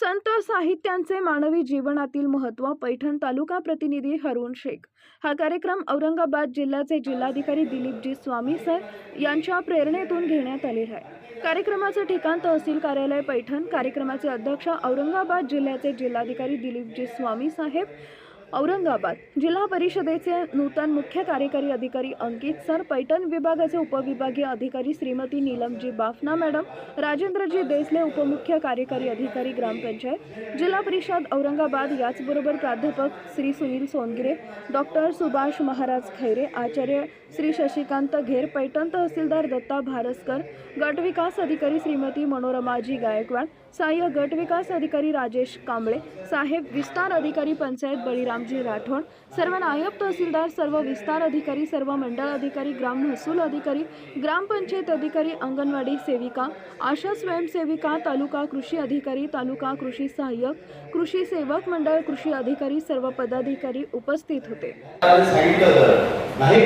संत साहित्यांचे मानवी जीवनातील महत्त्व पैठण तालुका प्रतिनिधी हरुण शेख. हा कार्यक्रम औरंगाबाद जिल्ह्याचे जिल्हाधिकारी दिलीपजी स्वामी सर यांच्या प्रेरणेतून घेण्यात आलेला आहे. कार्यक्रमाचं ठिकाण तहसील कार्यालय पैठण. कार्यक्रमाचे अध्यक्ष औरंगाबाद जिल्ह्याचे जिल्हाधिकारी दिलीपजी स्वामी साहेब. औरंगाबाद जिल्हा परिषदेचे नूतन मुख्य कार्यकारी अधिकारी अंकित सर पैठण विभागाचे उपविभागीय अधिकारी श्रीमती नीलमजी बाफना मॅडम राजेंद्रजी देसले उपमुख्य कार्यकारी अधिकारी ग्रामपंचायत जिल्हा परिषद औरंगाबाद याचबरोबर प्राध्यापक श्री सुनील सोनगिरे डॉक्टर सुभाष महाराज खैरे आचार्य श्री शशिकांत घेर पैठण तहसीलदार दत्ता भारसकर गट विकास अधिकारी श्रीमती मनोरमाजी गायकवाड सहाय्य गट विकास अधिकारी राजेश कांबळे साहेब विस्तार अधिकारी पंचायत रामजी राठोड. सर्व नायब तहसीलदार सर्व विस्तार अधिकारी सर्व मंडळ अधिकारी ग्राम महसूल अधिकारी ग्रामपंचायत अधिकारी अंगणवाडी सेविका आशा स्वयंसेविका तालुका कृषी अधिकारी तालुका कृषी सहाय्यक कृषी सेवक मंडळ कृषी अधिकारी सर्व पदाधिकारी उपस्थित होते. नाही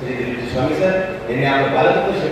श्री दिलीप गोस्वामी सर यांनी आपलं बालकृष्ण